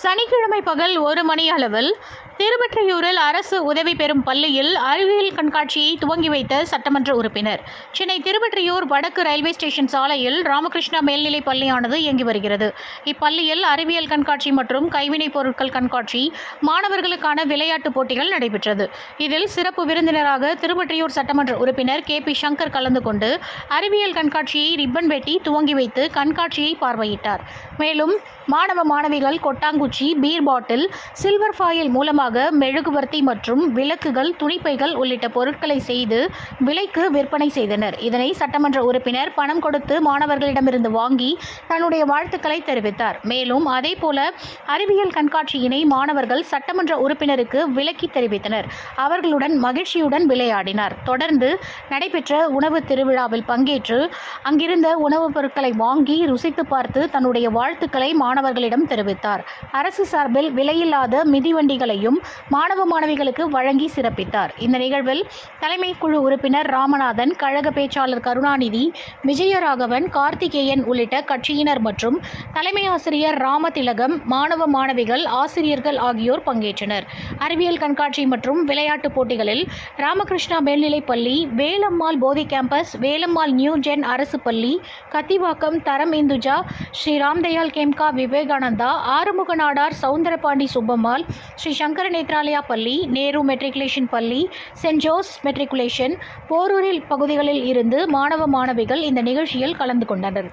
சனிக்கிழமை பகல் ஒரு மணி அளவில் திருவெற்றியூரில் அரசு உதவி பெறும் பள்ளியில் அறிவியல் கண்காட்சியை துவங்கி வைத்த சட்டமன்ற உறுப்பினர். சென்னை திருவெற்றியூர் வடக்கு ரயில்வே ஸ்டேஷன் சாலையில் ராமகிருஷ்ணா மேல்நிலைப் பள்ளியானது இயங்கி வருகிறது. இப்பள்ளியில் அறிவியல் கண்காட்சி மற்றும் கைவினைப் பொருட்கள் கண்காட்சி மாணவர்களுக்கான விளையாட்டுப் போட்டிகள் நடைபெற்றது. இதில் சிறப்பு விருந்தினராக திருவெற்றியூர் சட்டமன்ற உறுப்பினர் கே பி சங்கர் கலந்து கொண்டு அறிவியல் கண்காட்சியை ரிப்பன் வெட்டி துவங்கி வைத்து கண்காட்சியை பார்வையிட்டார். மேலும் மாணவ மாணவிகள் கொட்டாங்குச்சி பீர் பாட்டில் சில்வர் ஃபாயில் மூலமாக மெழுகுவர்த்தி மற்றும் விளக்குகள் துணிப்பைகள் உள்ளிட்ட பொருட்களை செய்து விலைக்கு விற்பனை செய்தனர். இதனை சட்டமன்ற உறுப்பினர் பணம் கொடுத்து மாணவர்களிடமிருந்து வாங்கி தன்னுடைய வாழ்த்துக்களை தெரிவித்தார். மேலும் அதேபோல அறிவியல் கண்காட்சியினை மாணவர்கள் சட்டமன்ற உறுப்பினருக்கு விலக்கி தெரிவித்தனர். அவர்களுடன் மகிழ்ச்சியுடன் விளையாடினார். தொடர்ந்து நடைபெற்ற உணவு திருவிழாவில் பங்கேற்று அங்கிருந்த உணவுப் பொருட்களை வாங்கி ருசித்து பார்த்து தன்னுடைய வாழ்த்துக்களை மாணவர்களிடம் தெரிவித்தார். அரசு சார்பில் விலையில்லாத மிதிவண்டிகளையும் மாணவ மாணவிகளுக்கு வழங்கி சிறப்பித்தார். இந்த நிகழ்வில் தலைமை குழு உறுப்பினர் ராமநாதன் கழக பேச்சாளர் கருணாநிதி விஜயராகவன் கார்த்திகேயன் உள்ளிட்ட கட்சியினர் மற்றும் தலைமை ஆசிரியர் ராமதிலகம் மாணவ மாணவிகள் ஆசிரியர்கள் ஆகியோர் பங்கேற்றனர். அறிவியல் கண்காட்சி மற்றும் விளையாட்டுப் போட்டிகளில் ராமகிருஷ்ணா மேல்நிலைப் பள்ளி வேலம்மாள் போதி கேம்பஸ் வேலம்மாள் நியூ ஜென் அரசு பள்ளி கத்திவாக்கம் தரம் இந்துஜா ஸ்ரீ ராம்தயால் கேம்கா விவேகானந்தா ஆறுமுகநாடார் சவுந்தரபாண்டி சுப்பம்மாள் ஸ்ரீ சங்கர நேத்ராலயா பள்ளி நேரு மெட்ரிகுலேஷன் பள்ளி சென்ட் ஜோஸ் மெட்ரிகுலேஷன் போரூரில் பகுதிகளில் இருந்து மாணவ மாணவிகள் இந்த நிகழ்ச்சியில் கலந்து கொண்டனர்.